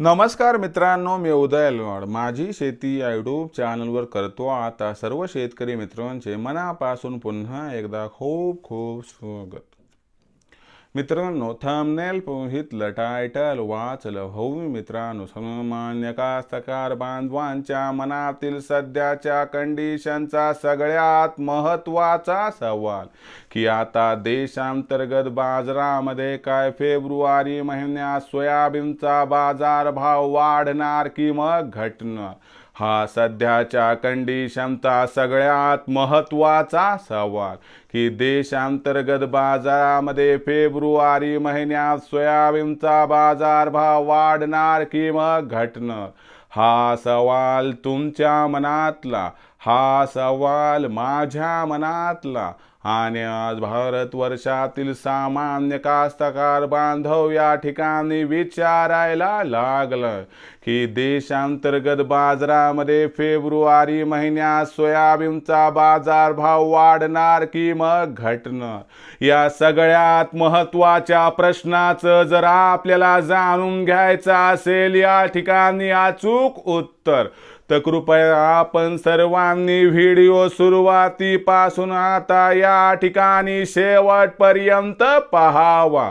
नमस्कार मित्रांनो मी उदय अलवाड. माझी शेती यूट्यूब चॅनलवर करतो. आता सर्व शेतकरी मित्रांचे मनापासून पुन्हा एकदा खूप खूप स्वागत. मित्रांनो थमनेल पोहितलं टायटल वाचलं होऊ मित्रांनो सामान्य कास्तकार बांधवांच्या मनातील सध्याच्या कंडिशनचा सगळ्यात महत्त्वाचा सवाल की आता देशांतर्गत बाजारामध्ये काय फेब्रुवारी महिन्यात सोयाबीनचा बाजारभाव वाढणार की मग घटणार? हा सध्याच्या कंडिशनचा सगळ्यात महत्त्वाचा सवाल. की देशांतर्गत बाजारामध्ये फेब्रुवारी महिन्यात सोयाबीनचा बाजारभाव वाढणार की मग घटणार? हा सवाल तुमच्या मनातला हा सवाल माझ्या मनातला आणि आज भारतवर्षातील सामान्य कास्तकार बांधव या ठिकाणी विचारायला लागलं की देशांतर्गत बाजारामध्ये फेब्रुवारी महिन्यात सोयाबीनचा बाजारभाव वाढणार की मग घटणार या सगळ्यात महत्त्वाच्या प्रश्नाचं जर आपल्याला जाणून घ्यायचं असेल या ठिकाणी अचूक उत्तर. तर कृपया आपण सर्वांनी व्हिडिओ सुरुवातीपासून आता या ठिकाणी शेवटपर्यंत पहावा.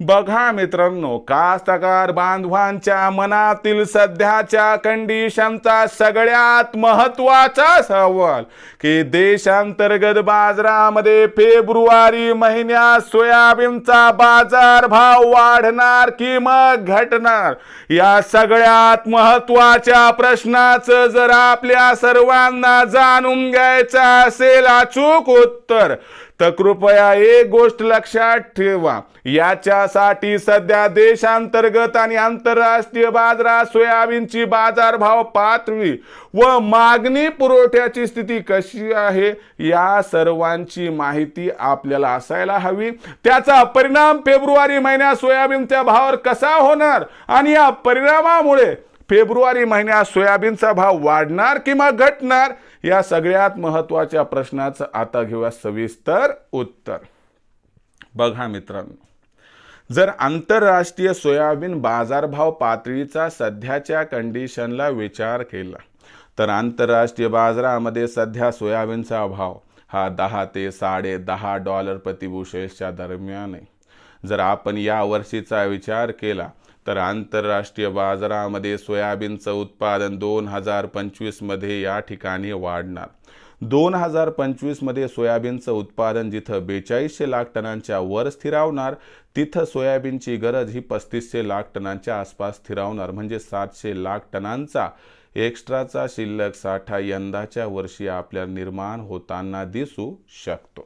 बघा मित्रांनो कास्तकार बांधवांच्या मनातील सध्याच्या कंडिशनचा सगळ्यात महत्त्वाचा सवाल की देशांतर्गत बाजारामध्ये फेब्रुवारी महिन्यात सोयाबीनचा बाजार भाव वाढणार की मग घटणार? या सगळ्यात महत्त्वाच्या प्रश्नाचं जर आपल्या सर्वांना जाणून घ्यायचं असेल अचूक उत्तर तर कृपया एक गोष्ट लक्षात ठेवा. याच्यासाठी सध्या देशांतर्गत आणि आंतरराष्ट्रीय बाजारात सोयाबीनची बाजारभाव पातळी व मागणी पुरवठ्याची स्थिती कशी आहे या सर्वांची माहिती आपल्याला असायला हवी. त्याचा परिणाम फेब्रुवारी महिन्यात सोयाबीनच्या भावावर कसा होणार आणि या परिणामामुळे फेब्रुवारी महिन्यात सोयाबीनचा भाव वाढणार किंवा घटणार या सगळ्यात महत्त्वाच्या प्रश्नाचं आता घेऊया सविस्तर उत्तर. बघा मित्रांनो जर आंतरराष्ट्रीय सोयाबीन बाजारभाव पातळीचा सध्याच्या कंडिशनला विचार केला तर आंतरराष्ट्रीय बाजारामध्ये सध्या सोयाबीनचा भाव हा दहा ते साडे दहा डॉलर प्रतिबुशेलच्या दरम्यान आहे. जर आपण या वर्षीचा विचार केला तर आंतरराष्ट्रीय बाजारामध्ये सोयाबीनचं उत्पादन दोन हजार पंचवीसमध्ये या ठिकाणी वाढणार. दोन हजार पंचवीसमध्ये सोयाबीनचं उत्पादन जिथं बेचाळीसशे लाख टनांच्या वर स्थिरावणार तिथं सोयाबीनची गरज ही पस्तीसशे लाख टनांच्या आसपास स्थिरावणार. म्हणजे सातशे लाख टनांचा एक्स्ट्राचा शिल्लक साठा यंदाच्या वर्षी आपल्या निर्माण होताना दिसू शकतो.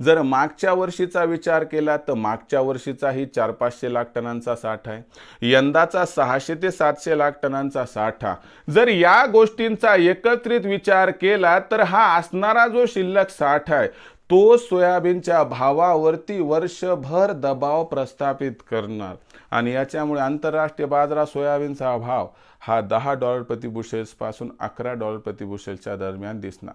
जर मागच्या वर्षीचा विचार केला तर मागच्या वर्षीचाही चार पाचशे लाख टनांचा साठा आहे. यंदाचा सहाशे ते सातशे लाख टनांचा साठा जर या गोष्टींचा एकत्रित विचार केला तर हा असणारा जो शिल्लक साठा आहे तो सोयाबीनच्या भावावरती वर्षभर दबाव प्रस्थापित करणार. आणि याच्यामुळे आंतरराष्ट्रीय बाजारात सोयाबीनचा भाव हा दहा डॉलर प्रतिबुशेल्सपासून अकरा डॉलर प्रतिबुशेलच्या दरम्यान दिसणार.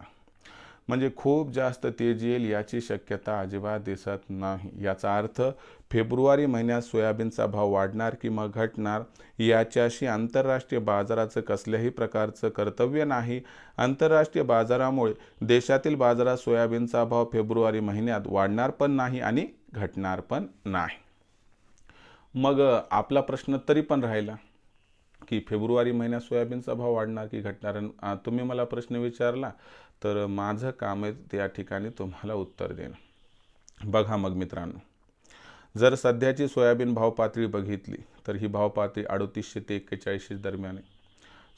म्हणजे खूप जास्त तेजी येईल याची शक्यता अजिबात दिसत नाही. याचा अर्थ फेब्रुवारी महिन्यात सोयाबीनचा भाव वाढणार किंवा घटणार याच्याशी आंतरराष्ट्रीय बाजाराचं कसल्याही प्रकारचं कर्तव्य नाही. आंतरराष्ट्रीय बाजारामुळे देशातील बाजारात सोयाबीनचा भाव फेब्रुवारी महिन्यात वाढणार पण नाही आणि घटणार पण नाही. मग आपला प्रश्न तरी पण राहिला. की फेब्रुवारी महिन्यात सोयाबीनचा भाव वाढणार की घटणार? तुम्ही मला प्रश्न विचारला तर माझं काम आहे त्या ठिकाणी तुम्हाला उत्तर देणं. बघा मग मित्रांनो जर सध्याची सोयाबीन भाव पातळी बघितली तर ही भाव पातळी अडोतीसशे ते एक्केचाळीसशे दरम्यान आहे.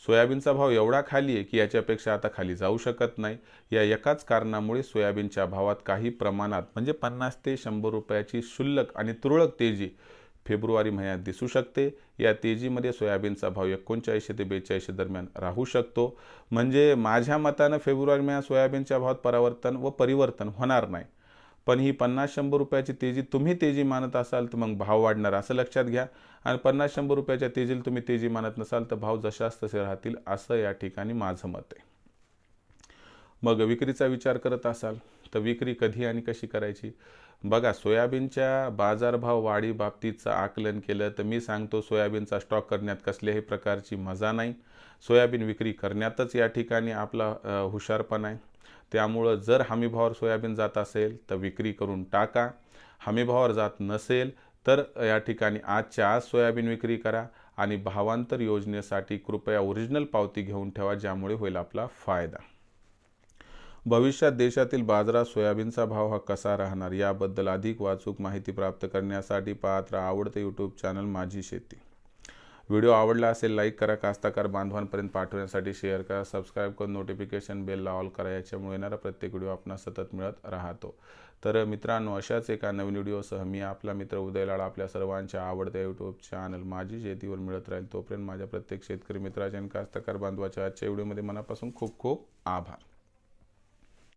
सोयाबीनचा भाव एवढा खाली आहे की याच्यापेक्षा आता खाली जाऊ शकत नाही. या एकाच कारणामुळे सोयाबीनच्या भावात काही प्रमाणात म्हणजे पन्नास ते शंभर रुपयाची शुल्लक आणि तुरळक तेजी फेब्रुवारी महिन्यात दिसू शकते. या तेजीमध्ये सोयाबीनचा भाव एकोणचाळीसशे ते बेचाळीसशे दरम्यान राहू शकतो. म्हणजे माझ्या मतानं फेब्रुवारी महिन्यात सोयाबीनच्या भावात परावर्तन व परिवर्तन होणार नाही. पण ही पन्नास शंभर रुपयाची तेजी तुम्ही तेजी मानत असाल तर मग भाव वाढणार असं लक्षात घ्या. आणि पन्नास शंभर रुपयाच्या तेजीला तुम्ही तेजी मानत नसाल तर भाव जशाच तसे राहतील असं या ठिकाणी माझं मत आहे. मग विक्रीचा विचार करत असाल. तर विक्री कधी आणि कशी करायची? बघा सोयाबीनच्या बाजारभाव वाढी बाबतीचं आकलन केलं तर मी सांगतो सोयाबीनचा स्टॉक करण्यात कसल्याही प्रकारची मजा नाही. सोयाबीन विक्री करण्यातच या ठिकाणी आपला हुशारपणा आहे. त्यामुळं जर हमीभावावर सोयाबीन जात असेल तर विक्री करून टाका. हमीभावावर जात नसेल तर या ठिकाणी आजच्या आज सोयाबीन विक्री करा आणि भावांतर योजनेसाठी कृपया ओरिजिनल पावती घेऊन ठेवा ज्यामुळे होईल आपला फायदा. भविष्यात देशातील बाजारात सोयाबीनचा भाव हा कसा राहणार याबद्दल अधिक वाचूक माहिती प्राप्त करण्यासाठी पाहत राहा आवडते यूट्यूब चॅनल माझी शेती. व्हिडिओ आवडला असेल लाईक करा कास्ताकार बांधवांपर्यंत पाठवण्यासाठी शेअर करा सबस्क्राईब करून नोटिफिकेशन बेलला ऑल करा याच्यामुळे येणारा प्रत्येक व्हिडिओ आपणास सतत मिळत राहतो. तर मित्रांनो अशाच एका नवीन व्हिडिओसह मी आपला मित्र उदयलाड आपल्या सर्वांच्या आवडत्या यूट्यूब चॅनल माझी शेतीवर मिळत राहील तोपर्यंत माझ्या प्रत्येक शेतकरी मित्राच्या आणि कास्तकार बांधवाच्या आजच्या व्हिडिओमध्ये मनापासून खूप खूप आभार.